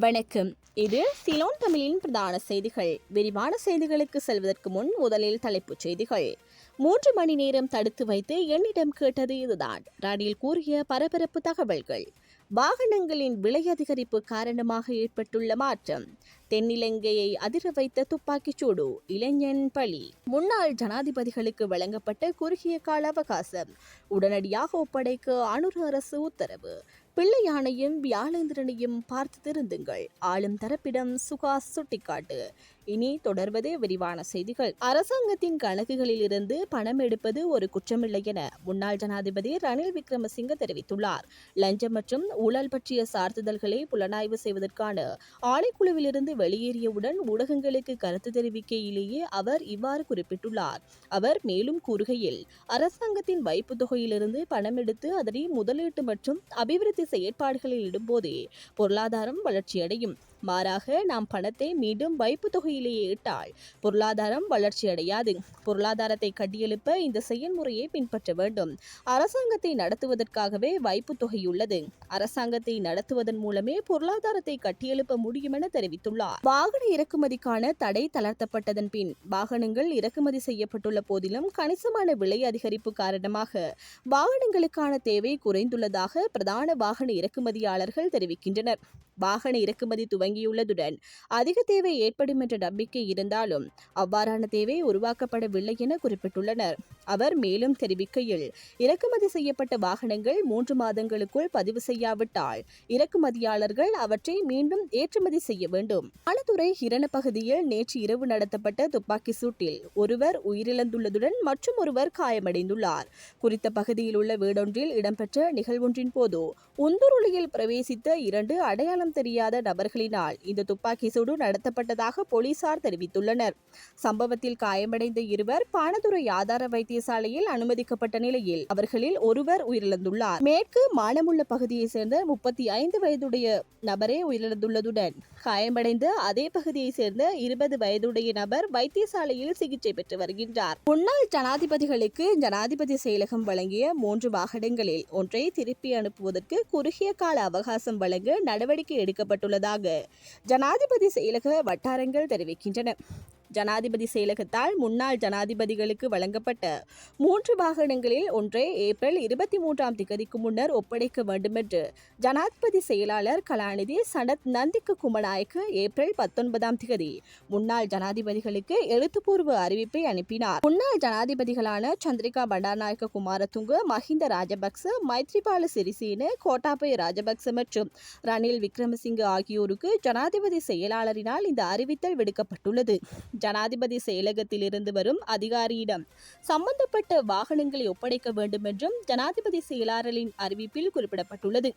வணக்கம். இது சிலோன் தமிழின் பிரதான செய்திகள். விரிவான செய்திகளுக்கு செல்வதற்கு முன் முதலில் தலைப்புச் செய்திகள். மூன்று மணி நேரம் தடுத்து வைத்து என்னிடம் கேட்டது இதுதான். ரணில் கூறிய பரபரப்பு தகவல்கள். வாகனங்களின் விலை அதிகரிப்பு காரணமாக ஏற்பட்டுள்ள மாற்றம். தென்னிலங்கையை அதிர வைத்த துப்பாக்கிச் சூடு இளைஞன் பலி. முன்னாள் ஜனாதிபதிகளுக்கு வழங்கப்பட்ட குறுகிய கால அவகாசம். உடனடியாக ஒப்படைக்க அனுர அரசு உத்தரவு. பிள்ளையானையும் வியாழேந்திரனையும் பார்த்து திருந்துங்கள். ஆளும் தரப்பிடம் சுகாஸ் சுட்டிக்காட்டு. இனி தொடர்வது விரிவான செய்திகள். அரசாங்கத்தின் கணக்குகளில் இருந்து பணம் எடுப்பது ஒரு குற்றமில்லை என முன்னாள் ஜனாதிபதி ரணில் விக்ரமசிங்க தெரிவித்துள்ளார். லஞ்சம் மற்றும் ஊழல் பற்றிய சார்த்துதல்களை புலனாய்வு செய்வதற்கான ஆணைக்குழுவிலிருந்து வெளியேறியவுடன் ஊடகங்களுக்கு கருத்து தெரிவிக்கையிலேயே அவர் இவ்வாறு குறிப்பிட்டுள்ளார். அவர் மேலும் கூறுகையில் அரசாங்கத்தின் வைப்பு தொகையிலிருந்து பணம் எடுத்து அதனை முதலீட்டு மற்றும் அபிவிருத்தி செயற்பாடுகளில் இடும்போதே பொருளாதாரம் வளர்ச்சியடையும். மாறாக நாம் பணத்தை மீண்டும் வைப்பு தொகையிலேயே இட்டால் பொருளாதாரம் வளர்ச்சியடையாது. பொருளாதாரத்தை கட்டியெழுப்ப இந்த செயல்முறையை பின்பற்ற வேண்டும். அரசாங்கத்தை நடத்துவதற்காகவே வைப்பு தொகையுள்ளது அரசாங்கத்தை நடத்துவதன் மூலமே பொருளாதாரத்தை கட்டியெழுப்ப முடியும் என தெரிவித்துள்ளார். வாகன இறக்குமதிக்கான தடை தளர்த்தப்பட்டதன் பின் வாகனங்கள் இறக்குமதி செய்யப்பட்டுள்ள போதிலும் கணிசமான விலை அதிகரிப்பு காரணமாக வாகனங்களுக்கான தேவை குறைந்துள்ளதாக பிரதான வாகன இறக்குமதியாளர்கள் தெரிவிக்கின்றனர். வாகன இறக்குமதி துவங்கியுள்ளதுடன் அதிக தேவை ஏற்படும் என்ற நம்பிக்கை இருந்தாலும் அவ்வாறான தேவை உருவாக்கப்படவில்லை என குறிப்பிட்டுள்ளனர். அவர் மேலும் தெரிவிக்கையில் இறக்குமதி செய்யப்பட்ட வாகனங்கள் மூன்று மாதங்களுக்குள் பதிவு செய்யாவிட்டால் இறக்குமதியாளர்கள் அவற்றை மீண்டும் ஏற்றுமதி செய்ய வேண்டும். ஆலத்துறை ஹிரண பகுதியில் நேற்று இரவு நடத்தப்பட்ட துப்பாக்கி சூட்டில் ஒருவர் உயிரிழந்துள்ளதுடன் மற்றும் ஒருவர் காயமடைந்துள்ளார். குறித்த பகுதியில் உள்ள வீடொன்றில் இடம்பெற்ற நிகழ்வொன்றின் போது உந்துருளியில் பிரவேசித்த இரண்டு அடையாளம் தெரியாத நபர்களினால் இந்த துப்பாக்கி சூடு நடத்தப்பட்டதாக போலீசார் தெரிவித்துள்ளனர். சம்பவத்தில் காயமடைந்த இருவர் பானதுரை ஆதார வைத்தியசாலையில் அனுமதிக்கப்பட்ட நிலையில் அவர்களில் ஒருவர் உயிரிழந்துள்ளார். மேற்கு மானமுள்ள பகுதியைச் சேர்ந்த முப்பத்தி ஐந்து வயதுடைய நபரே உயிரிழந்துள்ளதுடன் காயமடைந்த அதே பகுதியைச் சேர்ந்த இருபது வயதுடைய நபர் வைத்தியசாலையில் சிகிச்சை பெற்று வருகின்றார். முன்னாள் ஜனாதிபதிகளுக்கு ஜனாதிபதி செயலகம் வழங்கிய மூன்று வாகனங்களில் ஒன்றை திருப்பி அனுப்புவதற்கு குறுகிய கால அவகாசம் வழங்க நடவடிக்கை எடுக்கப்பட்டுள்ளதாக. ஜனாதிபதி செயலக வட்டாரங்கள் தெரிவிக்கின்றன. ஜனாதிபதி செயலகத்தால் முன்னாள் ஜனாதிபதிகளுக்கு வழங்கப்பட்ட மூன்று வாகனங்களில் ஒன்றை ஏப்ரல் இருபத்தி மூன்றாம் திகதிக்கு முன்னர் ஒப்படைக்க வேண்டுமென்று ஜனாதிபதி செயலாளர் கலாநிதி சனத் நந்திக்கு குமநாயக்க ஏப்ரல் பத்தொன்பதாம் திகதி முன்னாள் ஜனாதிபதிகளுக்கு எழுத்துப்பூர்வ அறிவிப்பை அனுப்பினார். முன்னாள் ஜனாதிபதிகளான சந்திரிகா பண்டாரநாயக்க குமாரதுங்க மஹிந்த ராஜபக்ச மைத்ரிபால சிறிசேன கோட்டாபய ராஜபக்ச மற்றும் ரணில் விக்ரமசிங்க ஆகியோருக்கு ஜனாதிபதி செயலாளரினால் இந்த அறிவித்தல் விடுக்கப்பட்டுள்ளது. ஜனாதிபதி செயலகத்தில் இருந்து வரும் அதிகாரியிடம் சம்பந்தப்பட்ட வாகனங்களை ஒப்படைக்க வேண்டும் என்றும் ஜனாதிபதி செயலாளரின் அறிவிப்பில் குறிப்பிடப்பட்டுள்ளது.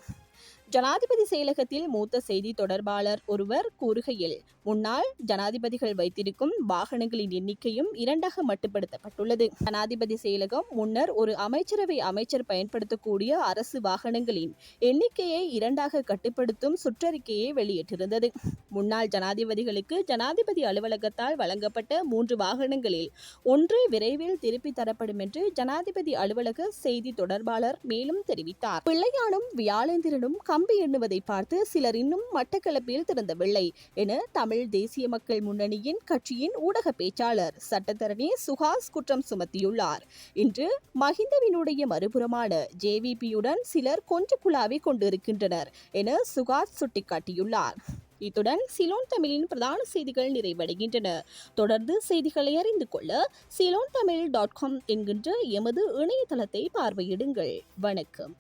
ஜனாதிபதி செயலகத்தில் மூத்த செய்தி தொடர்பாளர் ஒருவர் கூறுகையில் முன்னாள் ஜனாதிபதிகள் வைத்திருக்கும் வாகனங்களின் எண்ணிக்கையும் இரண்டாக மட்டுப்படுத்தப்பட்டுள்ளது. ஜனாதிபதி செயலகம் முன்னர் ஒரு அமைச்சரவை அமைச்சர் பயன்படுத்தக்கூடிய அரசு வாகனங்களின் எண்ணிக்கையை இரண்டாக கட்டுப்படுத்தும் சுற்றறிக்கையை வெளியிட்டிருந்தது. முன்னாள் ஜனாதிபதிகளுக்கு ஜனாதிபதி அலுவலகத்தால் வழங்கப்பட்ட மூன்று வாகனங்களில் ஒன்று விரைவில் திருப்பி தரப்படும் என்று ஜனாதிபதி அலுவலக செய்தி தொடர்பாளர் மேலும் தெரிவித்தார். பிள்ளையானும் வியாழேந்திரனும் கம்பி எண்ணுவதை பார்த்து சிலர் இன்னும் மட்டக்களப்பில் திறந்தவில்லை என தமிழ் தேசிய மக்கள் முன்னணியின் கட்சியின் ஊடக பேச்சாளர் சட்டத்தரணி சுஹாஸ் குற்றம் சுமத்தியுள்ளார். இன்று மஹிந்தவினுடைய மறுபுறமான ஜேவிபியுடன் சிலர் கொஞ்ச குழாவை கொண்டிருக்கின்றனர் என சுகாஸ் சுட்டிக்காட்டியுள்ளார். இத்துடன் சிலோன் தமிழின் பிரதான செய்திகள் நிறைவடைகின்றன. தொடர்ந்து செய்திகளை அறிந்து கொள்ள சிலோன் தமிழ் டாட் காம் என்கின்ற எமது இணையதளத்தை பார்வையிடுங்கள். வணக்கம்.